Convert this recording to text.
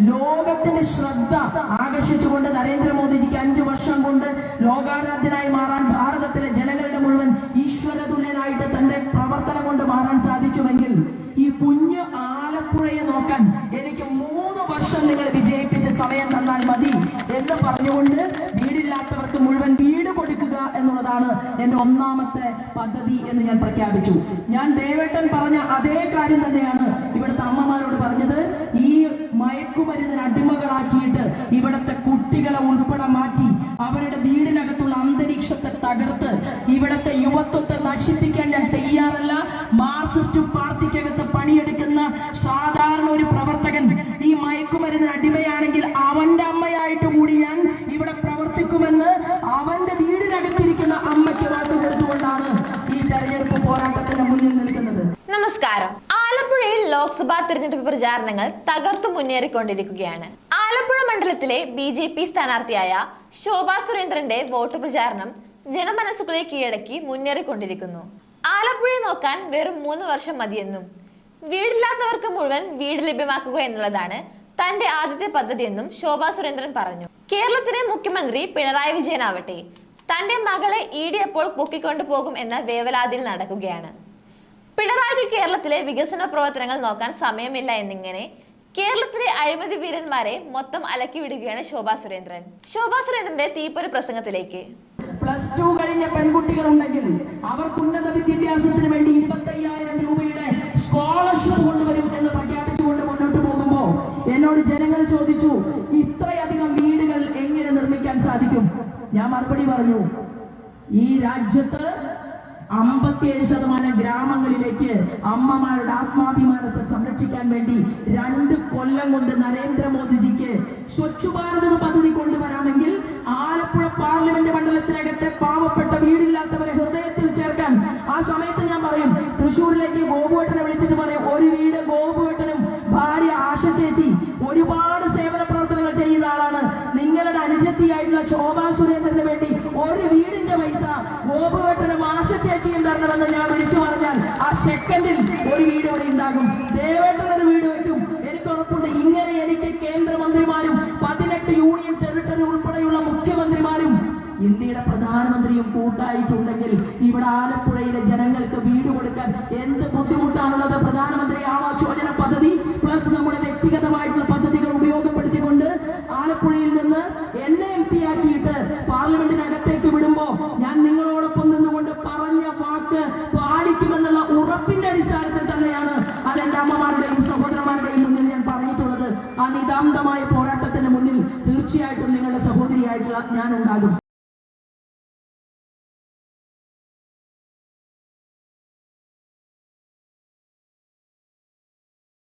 ലോകത്തിന്റെ ശ്രദ്ധ ആകർഷിച്ചുകൊണ്ട് നരേന്ദ്രമോദിജിക്ക് അഞ്ചു വർഷം കൊണ്ട് ലോകാരാധ്യനായി മാറാൻ ഭാരതത്തിലെ ജനങ്ങളുടെ മുഴുവൻ ഈശ്വരതുല്യനായിട്ട് തന്റെ പ്രവർത്തനം കൊണ്ട് മാറാൻ സാധിച്ചുവെങ്കിൽ ഈ കുഞ്ഞു ആലപ്പുഴയെ നോക്കാൻ എനിക്ക് മൂന്ന് വർഷം നിങ്ങൾ വിജയിപ്പിച്ച സമയം തന്നാൽ മതി എന്ന് പറഞ്ഞുകൊണ്ട് വീടില്ലാത്തവർക്ക് മുഴുവൻ എന്നുള്ളതാണ് എന്റെ ഒന്നാമത്തെ പദ്ധതി എന്ന് ഞാൻ പ്രഖ്യാപിച്ചു. ഞാൻ ദേവേട്ടൻ പറഞ്ഞ അതേ കാര്യം തന്നെയാണ് ഇവിടുത്തെ അമ്മമാരോട് പറഞ്ഞത്. ഈ മയക്കുമരുന്നിന് അടിമകളാക്കിയിട്ട് ഇവിടുത്തെ കുട്ടികളെ ഉൾപ്പെടെ മാറ്റി അവരുടെ വീടിനകത്തുള്ള അന്തരീക്ഷത്തെ തകർത്ത് ഇവിടുത്തെ യുവത്വത്തെ നശിപ്പിക്കാൻ ഞാൻ തയ്യാറല്ല. മാർസിസ്റ്റ് പാർട്ടിക്കകത്ത് പണിയെടുക്കുന്ന സാധാരണ ഒരു പ്രവർത്തകൻ ഈ മയക്കുമരുന്നിന് അടിമയാണെങ്കിൽ നമസ്കാരം. ആലപ്പുഴയിൽ ലോക്സഭാ തിരഞ്ഞെടുപ്പ് പ്രചാരണങ്ങൾ തകർത്തു മുന്നേറിക്കൊണ്ടിരിക്കുകയാണ്. ആലപ്പുഴ മണ്ഡലത്തിലെ ബി ജെ പി സ്ഥാനാർത്ഥിയായ ശോഭാ സുരേന്ദ്രന്റെ വോട്ട് പ്രചാരണം ജനമനസ്സുകളെ കീഴടക്കി മുന്നേറിക്കൊണ്ടിരിക്കുന്നു. ആലപ്പുഴയെ നോക്കാൻ വെറും മൂന്ന് വർഷം മതിയെന്നും വീടില്ലാത്തവർക്ക് മുഴുവൻ വീട് ലഭ്യമാക്കുക എന്നുള്ളതാണ് തന്റെ ആദ്യത്തെ പദ്ധതിയെന്നും ശോഭാ സുരേന്ദ്രൻ പറഞ്ഞു. കേരളത്തിലെ മുഖ്യമന്ത്രി പിണറായി വിജയനാവട്ടെ തന്റെ മകളെ ഇ ഡി എപ്പോൾ പൊക്കിക്കൊണ്ടു പോകും എന്ന വേവലാതിയിൽ നടക്കുകയാണ്. പിണറായിക്ക് കേരളത്തിലെ വികസന പ്രവർത്തനങ്ങൾ നോക്കാൻ സമയമില്ല എന്നിങ്ങനെ കേരളത്തിലെ അഴിമതി വീരന്മാരെ മൊത്തം അലക്കി വിടുകയാണ് ശോഭാ സുരേന്ദ്രൻ. ശോഭാ സുരേന്ദ്രന്റെ തീപ്പൊരു പ്രസംഗത്തിലേക്ക്. പ്ലസ് ടു കഴിഞ്ഞ പെൺകുട്ടികൾ ഉണ്ടെങ്കിൽ അവർക്ക് ഉന്നത വിദ്യാഭ്യാസത്തിന് വേണ്ടി ഇരുപത്തയ്യായിരം രൂപയുടെ സ്കോളർഷിപ്പ് കൊണ്ടുവരും എന്ന് പ്രഖ്യാപിച്ചുകൊണ്ട് മുന്നോട്ട് പോകുമ്പോ എന്നോട് ജനങ്ങൾ ചോദിച്ചു ഇത്രയധികം വീടുകൾ എങ്ങനെ നിർമ്മിക്കാൻ സാധിക്കും? ഞാൻ മറുപടി പറഞ്ഞു ഈ രാജ്യത്ത് അമ്പത്തിയേഴ് ശതമാനം ഗ്രാമങ്ങളിലേക്ക് അമ്മമാരുടെ ആത്മാഭിമാനത്തെ സംരക്ഷിക്കാൻ വേണ്ടി രണ്ട് കൊല്ലം കൊണ്ട് നരേന്ദ്രമോദിജിക്ക് സ്വച്ഛ് ഭാരത് പദ്ധതി കൊണ്ടുവരാമെങ്കിൽ ആലപ്പുഴ പാർലമെന്റ് മണ്ഡലത്തിനകത്തെ പാവപ്പെട്ട വീടില്ലാത്തവരെ ഹൃദയത്തിൽ ചേർക്കാൻ ആ സമയത്ത് ഞാൻ പറയും തൃശ്ശൂരിലേക്ക് ഗോപുവേട്ടനെ വിളിച്ചിട്ട് പറയും ഒരു വീട് ഗോപുവേട്ടനും ഭാര്യ ആശ ചേച്ചി ഒരുപാട് സേവന പ്രവർത്തനങ്ങൾ ചെയ്യുന്ന ആളാണ്. നിങ്ങളുടെ അനുജത്തിയായിട്ടുള്ള ശോഭാ സുരേന്ദ്രന് വേണ്ടി ഒരു വീടിന്റെ പൈസ ഗോപുവേട്ടനും ആശ ചേച്ചിയും തരണമെന്ന് ഞാൻ വിളിച്ചു പറഞ്ഞാൽ ആ സെക്കൻഡിൽ ഒരു വീട് ഇവിടെ ഉണ്ടാകും. ദേവേട്ടൻ ഒരു വീട് വയ്ക്കും എനിക്ക് ഉറപ്പുണ്ട് ഇങ്ങനെ എനിക്ക് കേന്ദ്രമന്ത്രിമാരും പതിനെട്ട് യൂണിയൻ ടെറിട്ടറി ഉൾപ്പെടെയുള്ള മുഖ്യമന്ത്രിമാരും ഇന്ത്യയുടെ പ്രധാനമന്ത്രിയും കൂട്ടായിട്ടുണ്ടെങ്കിൽ ഇവിടെ ആലപ്പുഴയിലെ ജനങ്ങൾക്ക് വീട് കൊടുക്കാൻ എന്ത് ബുദ്ധിമുട്ടാണുള്ളത്? പ്രധാനമന്ത്രി ആവാസ് യോജന പദ്ധതി പ്ലസ് നമ്മുടെ വ്യക്തിഗതമായിട്ടുള്ള ആ നിതാന്തമായ പോരാട്ടത്തിന് മുന്നിൽ തീർച്ചയായിട്ടും നിങ്ങളുടെ സഹോദരിയായിട്ടുള്ള ഞാൻ ഉണ്ടാകും.